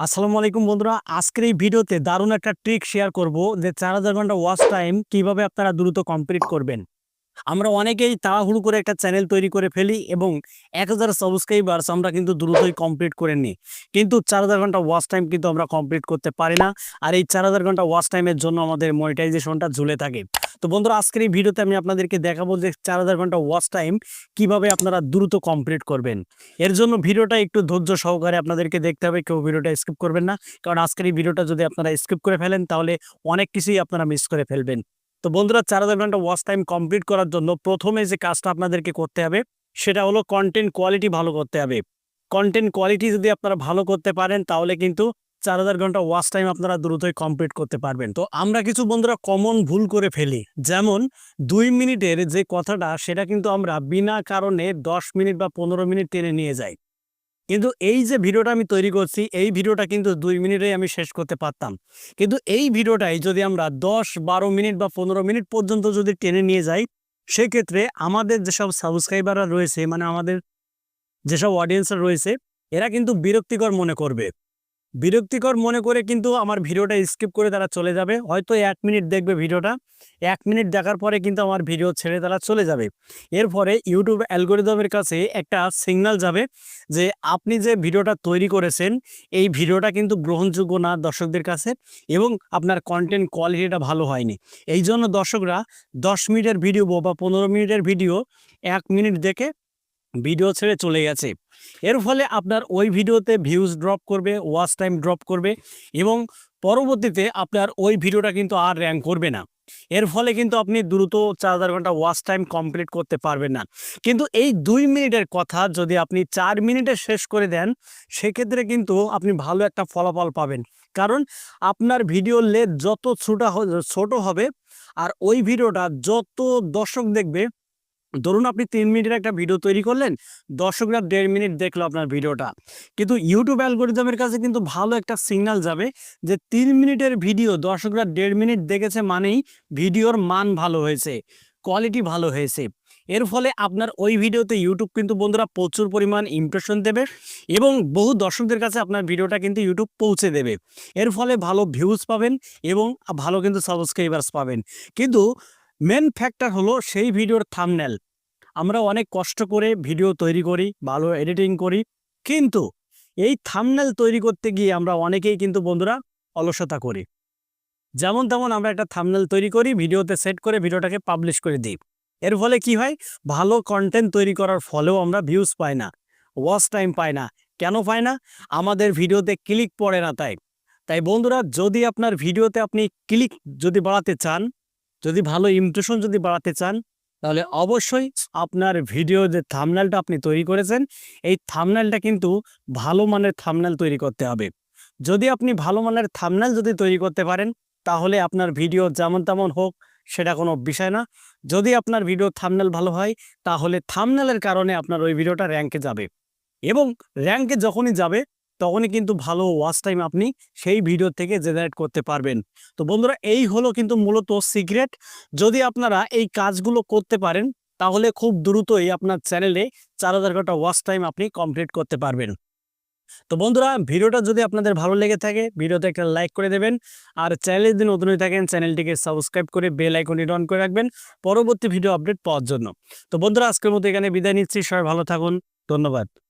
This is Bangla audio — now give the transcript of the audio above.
আসসালামু আলাইকুম বন্ধুরা, আজকের এই ভিডিওতে দারুণ একটা ট্রিক শেয়ার করব যে চার হাজার ঘণ্টা ওয়াচ টাইম কীভাবে আপনারা দ্রুত কমপ্লিট করবেন। আমরা অনেকেই তাড়াহুড়ো করে একটা চ্যানেল তৈরি করে ফেলি এবং এক হাজার সাবস্ক্রাইবার্স আমরা কিন্তু দ্রুতই কমপ্লিট করে নিই। কিন্তু চার হাজার ঘণ্টা ওয়াচ টাইম কিন্তু আমরা কমপ্লিট করতে পারি না। আর এই চার হাজার ঘণ্টা ওয়াচ টাইমের জন্য আমাদের মনিটাইজেশনটা ঝুলে থাকে। তো বন্ধুরা, আজকের এই ভিডিওতে আমি আপনাদেরকে দেখাবো যে চার হাজার ঘণ্টা ওয়াচ টাইম কীভাবে আপনারা দ্রুত কমপ্লিট করবেন। এর জন্য ভিডিওটা একটু ধৈর্য সহকারে আপনাদেরকে দেখতে হবে, কেউ ভিডিওটা স্কিপ করবেন না। কারণ আজকের এই ভিডিওটা যদি আপনারা স্কিপ করে ফেলেন, তাহলে অনেক কিছুই আপনারা মিস করে ফেলবেন। তো বন্ধুরা, চার হাজার ঘণ্টা ওয়াচ টাইম কমপ্লিট করার জন্য প্রথমে যে কাজটা আপনাদেরকে করতে হবে, সেটা হলো কন্টেন্ট কোয়ালিটি ভালো করতে হবে। কন্টেন্ট কোয়ালিটি যদি আপনারা ভালো করতে পারেন, তাহলে কিন্তু চার হাজার ঘণ্টা ওয়াচ টাইম আপনারা দ্রুতই কমপ্লিট করতে পারবেন। তো আমরা কিছু বন্ধুরা কমন ভুল করে ফেলি। যেমন, দুই মিনিটের যে কথাটা, সেটা কিন্তু আমরা বিনা কারণে দশ মিনিট বা পনেরো মিনিট টেনে নিয়ে যাই। কিন্তু এই যে ভিডিওটা আমি তৈরি করছি, এই ভিডিওটা কিন্তু দুই মিনিটেই আমি শেষ করতে পারতাম। কিন্তু এই ভিডিওটাই যদি আমরা দশ, বারো মিনিট বা পনেরো মিনিট পর্যন্ত যদি টেনে নিয়ে যাই, সেক্ষেত্রে আমাদের যেসব সাবস্ক্রাইবাররা রয়েছে মানে আমাদের যেসব অডিয়েন্সরা রয়েছে, এরা কিন্তু বিরক্তিকর মনে করবে। বিরক্তিকর মনে করে কিন্তু আমার ভিডিওটা স্কিপ করে তারা চলে যাবে। হয়তো এক মিনিট দেখবে ভিডিওটা। এক মিনিট দেখার পরে কিন্তু আমার ভিডিও ছেড়ে তারা চলে যাবে। এরপরে ইউটিউব অ্যালগোরিদমের কাছে একটা সিগন্যাল যাবে যে আপনি যে ভিডিওটা তৈরি করেছেন, এই ভিডিওটা কিন্তু গ্রহণযোগ্য না দর্শকদের কাছে এবং আপনার কন্টেন্ট কোয়ালিটিটা ভালো হয়নি। এই জন্য দর্শকরা দশ মিনিটের ভিডিও বা পনেরো মিনিটের ভিডিও এক মিনিট দেখে ভিডিও ছেড়ে চলে গেছে। এর ফলে আপনার ওই ভিডিওতে ভিউজ ড্রপ করবে ওয়াচ টাইম ড্রপ করবে এবং পরবর্তীতে আপনার ওই ভিডিওটা কিন্তু আর র্যাঙ্ক করবে না। এর ফলে কিন্তু আপনি দ্রুত চার হাজার ঘণ্টা ওয়াচ টাইম কমপ্লিট করতে পারবেন না। কিন্তু এই দুই মিনিটের কথা যদি আপনি চার মিনিটে শেষ করে দেন, সেক্ষেত্রে কিন্তু আপনি ভালো একটা ফলাফল পাবেন। কারণ আপনার ভিডিও লেদ যত ছোটা ছোট হবে আর ওই ভিডিওটা যত দর্শক দেখবে ধরুন আপনি তিন মিনিটের একটা ভিডিও তৈরি করলেন, দর্শকরা দেড় মিনিট দেখল আপনার ভিডিওটা কিন্তু ইউটিউব অ্যালগোরিদমের কাছে কিন্তু ভালো একটা সিগনাল যাবে যে তিন মিনিটের ভিডিও দর্শকরা দেড় মিনিট দেখেছে মানেই ভিডিওর মান ভালো হয়েছে কোয়ালিটি ভালো হয়েছে। এর ফলে আপনার ওই ভিডিওতে ইউটিউব কিন্তু বন্ধুরা প্রচুর পরিমাণ ইমপ্রেশন দেবে এবং বহু দর্শকদের কাছে আপনার ভিডিওটা কিন্তু ইউটিউব পৌঁছে দেবে। এর ফলে ভালো ভিউজ পাবেন এবং ভালো কিন্তু সাবস্ক্রাইবার্স পাবেন। কিন্তু মেন ফ্যাক্টর হলো সেই ভিডিওর থামনেল আমরা অনেক কষ্ট করে ভিডিও তৈরি করি, ভালো এডিটিং করি, কিন্তু এই থামনেল তৈরি করতে গিয়ে আমরা অনেকেই কিন্তু বন্ধুরা অলসতা করি। যেমন তেমন আমরা একটা থামনেল তৈরি করি, ভিডিওতে সেট করে ভিডিওটাকে পাবলিশ করে দিই। এর ফলে কি হয়? ভালো কন্টেন্ট তৈরি করার ফলেও আমরা ভিউজ পাই না ওয়াচ টাইম পাই না। কেন পাই না? আমাদের ভিডিওতে ক্লিক পড়ে না তাই। তাই বন্ধুরা, যদি আপনার ভিডিওতে আপনি ক্লিক যদি বাড়াতে চান যদি ভালো ইমপ্রেশন যদি বাড়াতে চান, তাহলে অবশ্যই আপনার ভিডিও যে থামনেলটা আপনি তৈরি করেছেন, এই থামনেলটা কিন্তু ভালো মানের থামনেল তৈরি করতে হবে। যদি আপনি ভালো মানের থামনেল যদি তৈরি করতে পারেন, তাহলে আপনার ভিডিও যেমন তেমন হোক, সেটা কোনো বিষয় না। যদি আপনার ভিডিও থামনেল ভালো হয়, তাহলে থামনেলের কারণে আপনার ওই ভিডিওটা র্যাঙ্কে যাবে। এবং র্যাঙ্কে যখনই যাবে তখনই কিন্তু ভালো ওয়াচ টাইম আপনি সেই ভিডিও থেকে জেনারেট করতে পারবেন। তো বন্ধুরা, এই হলো কিন্তু মূলত সিক্রেট যদি আপনারা এই কাজগুলো করতে পারেন, তাহলে খুব দ্রুতই আপনার চ্যানেলে চার হাজার ঘণ্টা ওয়াচ টাইম আপনি কমপ্লিট করতে পারবেন। তো বন্ধুরা ভিডিওটা যদি আপনাদের ভালো লেগে থাকে ভিডিওতে একটা লাইক করে দেবেন। আর চ্যানেলে যদি নতুন হয়ে থাকেন চ্যানেলটিকে সাবস্ক্রাইব করে বেল আইকনটি অন করে রাখবেন পরবর্তী ভিডিও আপডেট পাওয়ার জন্য। তো বন্ধুরা, আজকের মতো এখানে বিদায় নিচ্ছি। সবাই ভালো থাকুন। ধন্যবাদ।